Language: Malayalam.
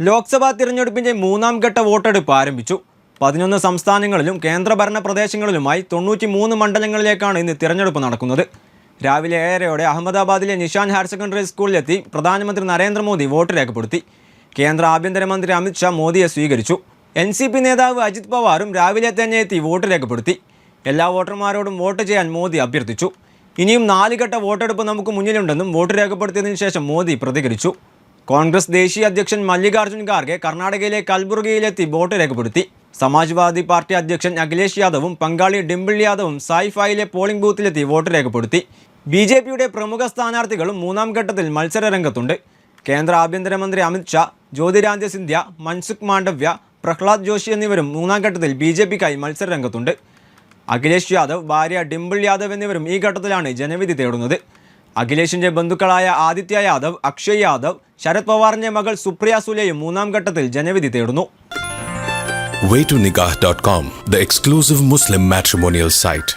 ലോക്സഭാ തിരഞ്ഞെടുപ്പിന്റെ മൂന്നാം ഘട്ട വോട്ടെടുപ്പ് ആരംഭിച്ചു. പതിനൊന്ന് സംസ്ഥാനങ്ങളിലും കേന്ദ്രഭരണ പ്രദേശങ്ങളിലുമായി തൊണ്ണൂറ്റി മൂന്ന് മണ്ഡലങ്ങളിലേക്കാണ് ഇന്ന് തിരഞ്ഞെടുപ്പ് നടക്കുന്നത്. രാവിലെ ഏഴരയോടെ അഹമ്മദാബാദിലെ നിഷാൻ ഹയർ സെക്കൻഡറി സ്കൂളിലെത്തി പ്രധാനമന്ത്രി നരേന്ദ്രമോദി വോട്ട് രേഖപ്പെടുത്തി. കേന്ദ്ര ആഭ്യന്തരമന്ത്രി അമിത്ഷാ മോദിയെ സ്വീകരിച്ചു. എൻ സി പി നേതാവ് അജിത് പവാറും രാവിലെ തന്നെ എത്തി വോട്ട് രേഖപ്പെടുത്തി. എല്ലാ വോട്ടർമാരോടും വോട്ട് ചെയ്യാൻ മോദി അഭ്യർത്ഥിച്ചു. ഇനിയും നാല് ഘട്ട വോട്ടെടുപ്പ് നമുക്ക് മുന്നിലുണ്ടെന്നും വോട്ട് രേഖപ്പെടുത്തിയതിനു ശേഷം മോദി പ്രതികരിച്ചു. കോൺഗ്രസ് ദേശീയ അധ്യക്ഷൻ മല്ലികാർജുൻ ഖാർഗെ കർണാടകയിലെ കൽബുർഗിയിലെത്തി വോട്ട് രേഖപ്പെടുത്തി. സമാജ്വാദി പാർട്ടി അധ്യക്ഷൻ അഖിലേഷ് യാദവും പങ്കാളി ഡിംപിൾ യാദവും സായിഫായിലെ പോളിംഗ് ബൂത്തിലെത്തി വോട്ട് രേഖപ്പെടുത്തി. ബി ജെ പിയുടെ പ്രമുഖ സ്ഥാനാർത്ഥികളും മൂന്നാം ഘട്ടത്തിൽ മത്സര രംഗത്തുണ്ട് കേന്ദ്ര ആഭ്യന്തരമന്ത്രി അമിത്ഷാ ജ്യോതിരാജ്യ സിന്ധ്യ മൻസുഖ് മാണ്ഡവ്യ പ്രഹ്ലാദ് ജോഷി എന്നിവരും മൂന്നാം ഘട്ടത്തിൽ ബി ജെ പിക്കായി മത്സര രംഗത്തുണ്ട് അഖിലേഷ് യാദവ് ഭാര്യ ഡിംപിൾ യാദവ് എന്നിവരും ഈ ഘട്ടത്തിലാണ് ജനവിധി തേടുന്നത്. അഖിലേഷിന്റെ ബന്ധുക്കളായ ആദിത്യ യാദവ് അക്ഷയ് യാദവ് ശരത് പവാറിന്റെ മകൾ സുപ്രിയ സുലെയും മൂന്നാം ഘട്ടത്തിൽ ജനവിധി തേടുന്നു waytonikah.com, the exclusive Muslim matrimonial site.